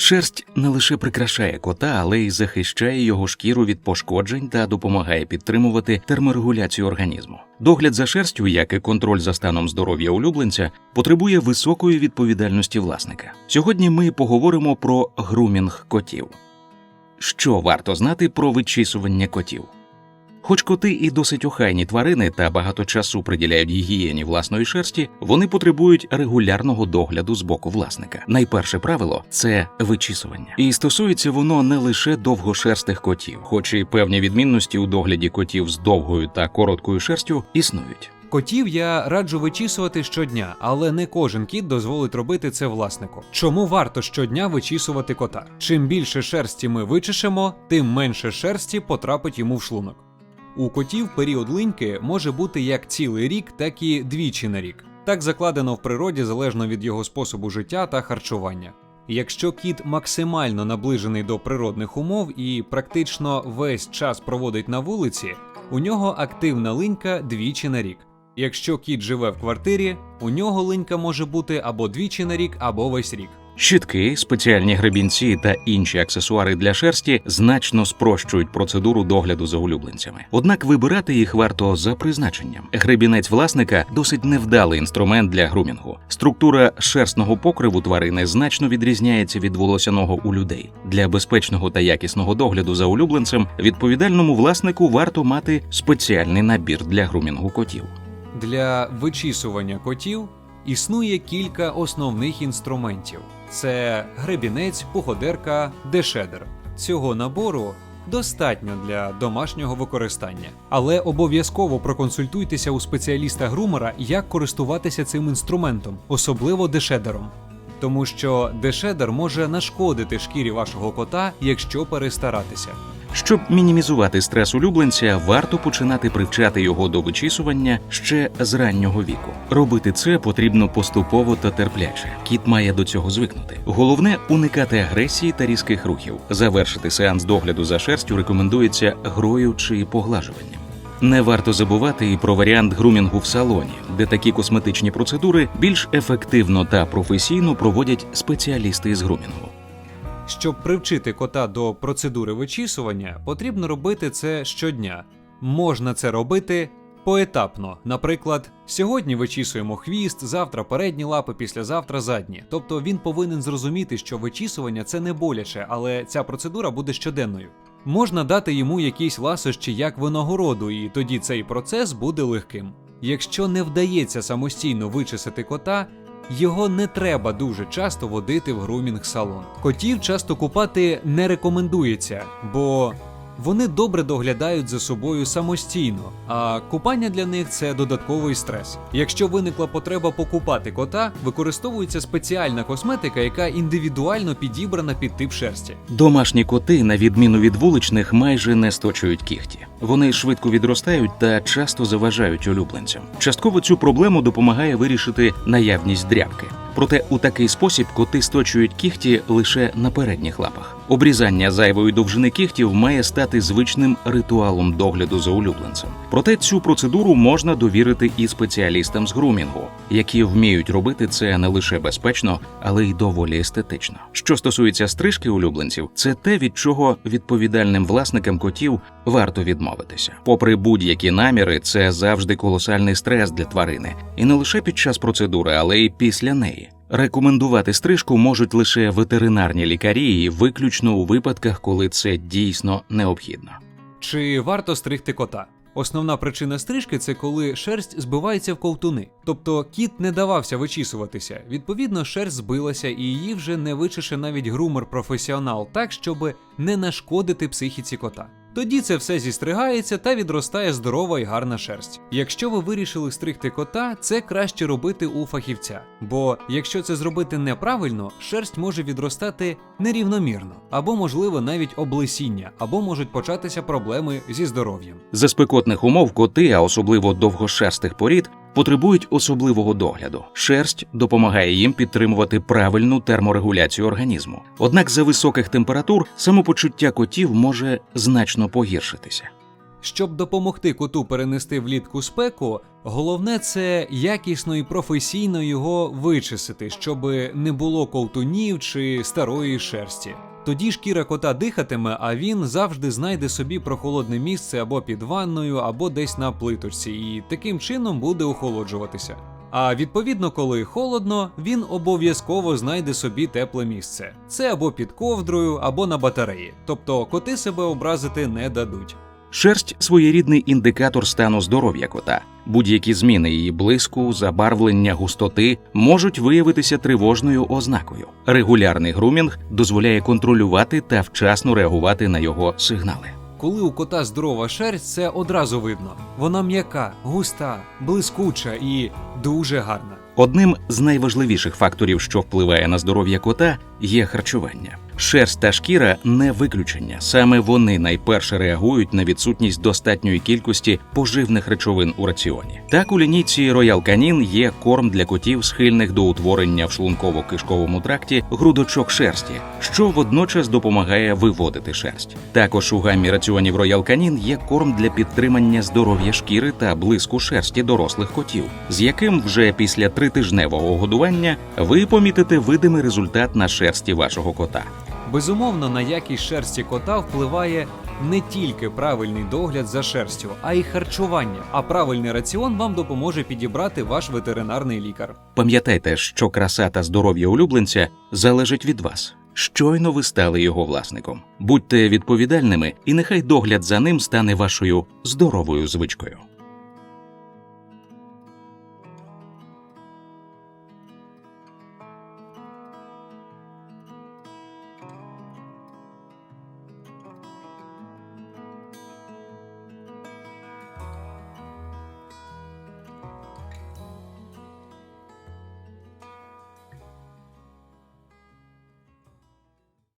Шерсть не лише прикрашає кота, але й захищає його шкіру від пошкоджень та допомагає підтримувати терморегуляцію організму. Догляд за шерстю, як і контроль за станом здоров'я улюбленця, потребує високої відповідальності власника. Сьогодні ми поговоримо про грумінг котів. Що варто знати про вичісування котів? Хоч коти і досить охайні тварини та багато часу приділяють гігієні власної шерсті, вони потребують регулярного догляду з боку власника. Найперше правило це вичісування, і стосується воно не лише довгошерстих котів, хоч і певні відмінності у догляді котів з довгою та короткою шерстю існують. Котів я раджу вичісувати щодня, але не кожен кіт дозволить робити це власнику. Чому варто щодня вичісувати кота? Чим більше шерсті ми вичешемо, тим менше шерсті потрапить йому в шлунок. У котів період линьки може бути як цілий рік, так і двічі на рік. Так закладено в природі залежно від його способу життя та харчування. Якщо кіт максимально наближений до природних умов і практично весь час проводить на вулиці, у нього активна линька двічі на рік. Якщо кіт живе в квартирі, у нього линька може бути або двічі на рік, або весь рік. Щітки, спеціальні гребінці та інші аксесуари для шерсті значно спрощують процедуру догляду за улюбленцями. Однак вибирати їх варто за призначенням. Гребінець власника досить невдалий інструмент для грумінгу. Структура шерстного покриву тварини значно відрізняється від волосяного у людей. Для безпечного та якісного догляду за улюбленцем відповідальному власнику варто мати спеціальний набір для грумінгу котів. Для вичісування котів існує кілька основних інструментів: це гребінець, пуходерка, дешедер. Цього набору достатньо для домашнього використання, але обов'язково проконсультуйтеся у спеціаліста грумера, як користуватися цим інструментом, особливо дешедером. Тому що дешедер може нашкодити шкірі вашого кота, якщо перестаратися. Щоб мінімізувати стрес улюбленця, варто починати привчати його до вичісування ще з раннього віку. Робити це потрібно поступово та терпляче. Кіт має до цього звикнути. Головне уникати агресії та різких рухів. Завершити сеанс догляду за шерстю рекомендується грою чи поглажуванням. Не варто забувати і про варіант грумінгу в салоні, де такі косметичні процедури більш ефективно та професійно проводять спеціалісти із грумінгу. Щоб привчити кота до процедури вичісування, потрібно робити це щодня. Можна це робити поетапно. Наприклад, сьогодні вичісуємо хвіст, завтра передні лапи, післязавтра задні. Тобто він повинен зрозуміти, що вичісування це не боляче, але ця процедура буде щоденною. Можна дати йому якісь ласощі як винагороду, і тоді цей процес буде легким. Якщо не вдається самостійно вичесати кота, його не треба дуже часто водити в грумінг-салон. Котів часто купати не рекомендується, бо вони добре доглядають за собою самостійно, а купання для них це додатковий стрес. Якщо виникла потреба покупати кота, використовується спеціальна косметика, яка індивідуально підібрана під тип шерсті. Домашні коти, на відміну від вуличних, майже не сточують кіхті. Вони швидко відростають та часто заважають улюбленцям. Частково цю проблему допомагає вирішити наявність дрябки. Проте у такий спосіб коти сточують кіхті лише на передніх лапах. Обрізання зайвої довжини кіхтів має стати звичним ритуалом догляду за улюбленцем. Проте цю процедуру можна довірити і спеціалістам з грумінгу, які вміють робити це не лише безпечно, але й доволі естетично. Що стосується стрижки улюбленців, це те, від чого відповідальним власникам котів варто відмовитися. Попри будь-які наміри, це завжди колосальний стрес для тварини, і не лише під час процедури, але й після неї. Рекомендувати стрижку можуть лише ветеринарні лікарі, і виключно у випадках, коли це дійсно необхідно. Чи варто стригти кота? Основна причина стрижки це коли шерсть збивається в ковтуни. Тобто кіт не давався вичісуватися. Відповідно, шерсть збилася і її вже не вичеше навіть грумер-професіонал, так щоб не нашкодити психіці кота. Тоді це все зістригається та відростає здорова і гарна шерсть. Якщо ви вирішили стригти кота, це краще робити у фахівця. Бо якщо це зробити неправильно, шерсть може відростати нерівномірно, або, можливо, навіть облесіння, або можуть початися проблеми зі здоров'ям. За спекотних умов коти, а особливо довгошерстих порід, потребують особливого догляду. Шерсть допомагає їм підтримувати правильну терморегуляцію організму. Однак за високих температур самопочуття котів може значно погіршитися. Щоб допомогти коту перенести влітку спеку, головне це якісно і професійно його вичисити, щоб не було ковтунів чи старої шерсті. Тоді шкіра кота дихатиме, а він завжди знайде собі прохолодне місце або під ванною, або десь на плиточці, і таким чином буде охолоджуватися. А відповідно, коли холодно, він обов'язково знайде собі тепле місце. Це або під ковдрою, або на батареї. Тобто коти себе образити не дадуть. Шерсть своєрідний індикатор стану здоров'я кота. Будь-які зміни її блиску, забарвлення, густоти можуть виявитися тривожною ознакою. Регулярний грумінг дозволяє контролювати та вчасно реагувати на його сигнали. Коли у кота здорова шерсть, це одразу видно. Вона м'яка, густа, блискуча і дуже гарна. Одним з найважливіших факторів, що впливає на здоров'я кота, є харчування. Шерсть та шкіра не виключення. Саме вони найперше реагують на відсутність достатньої кількості поживних речовин у раціоні. Так у лінійці Royal Canin є корм для котів, схильних до утворення в шлунково-кишковому тракті грудочок шерсті, що водночас допомагає виводити шерсть. Також у гаммі раціонів Royal Canin є корм для підтримання здоров'я шкіри та блиску шерсті дорослих котів, з яким вже після тритижневого годування ви помітите видимий результат на шерсті вашого кота. Безумовно, на якість шерсті кота впливає не тільки правильний догляд за шерстю, а й харчування. А правильний раціон вам допоможе підібрати ваш ветеринарний лікар. Пам'ятайте, що краса та здоров'я улюбленця залежить від вас. Щойно ви стали його власником. Будьте відповідальними, і нехай догляд за ним стане вашою здоровою звичкою.